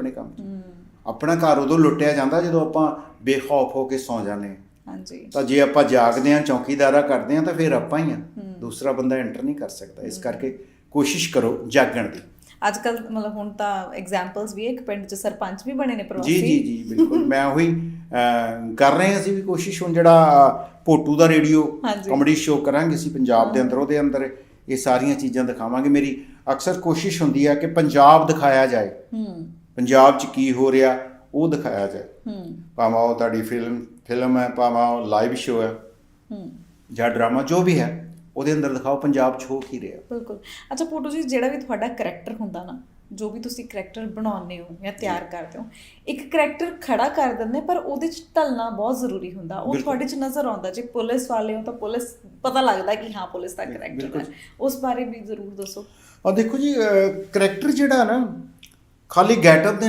ਆਪਣੇ ਕੰਮ 'ਚ। ਆਪਣਾ ਘਰ ਉਦੋਂ ਲੁੱਟਿਆ ਜਾਂਦਾ ਜਦੋਂ ਆਪਾਂ ਬੇਖੌਫ ਹੋ ਕੇ ਸੌਂ ਜਾਂਦੇ ਹਾਂ। ਹਾਂਜੀ। ਤਾਂ ਜੇ ਆਪਾਂ ਜਾਗਦੇ ਹਾਂ ਚੌਕੀਦਾਰਾ ਕਰਦੇ ਹਾਂ ਤਾਂ ਫਿਰ ਆਪਾਂ ਹੀ ਆ। ਦੂਸਰਾ ਬੰਦਾ ਐਂਟਰ ਨਹੀਂ ਕਰ ਸਕਦਾ। ਇਸ ਕਰਕੇ ਕੋਸ਼ਿਸ਼ ਕਰੋ ਜਾਗਣ ਦੀ। ਅੱਜ ਕੱਲ ਮਤਲਬ ਹੁਣ ਤਾਂ ਐਗਜ਼ਾਮਪਲਸ ਵੀ ਇੱਕ ਪਿੰਡ 'ਚ ਸਰਪੰਚ ਵੀ ਬਣੇ ਨੇ ਪ੍ਰਵਾਸੀ। ਜੀ ਜੀ ਜੀ ਬਿਲਕੁਲ। ਮੈਂ ਉਹੀ ਕਰ ਰਹੇ ਹਾਂ ਅਸੀਂ ਵੀ ਕੋਸ਼ਿਸ਼। ਹੁਣ ਜਿਹੜਾ ਪੋਟੂ ਦਾ ਰੇਡੀਓ। ਕਾਮੇਡੀ ਸ਼ੋਅ ਕਰਾਂਗੇ ਅਸੀਂ ਪੰਜਾਬ ਦੇ ਅੰਦਰ ਉਹਦੇ ਅੰਦਰ ਇਹ ਸਾਰੀਆਂ ਚੀਜ਼ਾਂ ਦਿਖਾਵਾਂਗੇ। ਮੇਰੀ ਅਕਸਰ ਕੋਸ਼ਿਸ਼ ਹੁੰਦੀ ਹੈ ਕਿ ਪੰਜਾਬ ਦਿਖਾਇਆ ਜਾਏ। ਹੂੰ। ਪੰਜਾਬ 'ਚ ਕੀ ਹੋ ਰਿਹਾ ਉਹ ਦਿਖਾਇਆ ਜਾਏ। ਹੂੰ। ਭਾਵੇਂ ਉਹ ਤੁਹਾਡੀ ਫਿਲਮ ਫਿਲਮ ਹੈ ਭਾਵੇਂ ਉਹ ਲਾਈਵ ਸ਼ੋਅ ਹੈ। ਹੂੰ। ਜਾਂ ਡਰਾਮਾ ਜੋ ਵੀ ਹੈ ਉਹਦੇ ਅੰਦਰ ਦਿਖਾਓ ਪੰਜਾਬ 'ਚ ਹੋ ਕੀ ਰਿਹਾ। ਬਿਲਕੁਲ। ਅੱਛਾ ਪੋਟੋ ਜੀ ਜਿਹੜਾ ਵੀ ਤੁਹਾਡਾ ਕਰੈਕਟਰ ਹੁੰਦਾ ਨਾ ਜੋ ਵੀ ਤੁਸੀਂ ਕਰੈਕਟਰ ਬਣਾਉਂਦੇ ਹੋ ਜਾਂ ਤਿਆਰ ਕਰਦੇ ਹੋ ਇੱਕ ਕਰੈਕਟਰ ਖੜਾ ਕਰ ਦਿੰਦੇ ਪਰ ਉਹਦੇ ਚ ਢਲਣਾ ਬਹੁਤ ਜ਼ਰੂਰੀ ਹੁੰਦਾ। ਉਹ। ਤੁਹਾਡੇ ਚ ਨਜ਼ਰ ਆਉਂਦਾ ਜੇ ਪੁਲਿਸ ਵਾਲੇ ਹੋ ਤਾਂ ਪੁਲਿਸ ਪਤਾ ਲੱਗਦਾ ਕਿ ਹਾਂ ਪੁਲਿਸ ਦਾ ਕਰੈਕਟਰ। ਹੈ। ਉਸ ਬਾਰੇ ਵੀ ਜ਼ਰੂਰ ਦੱਸੋ। ਆ ਦੇਖੋ ਜੀ ਕਰੈਕਟਰ ਜਿਹੜਾ ਨਾ ਖਾਲੀ ਗੈਟਅਪ ਦੇ ਨਾਲ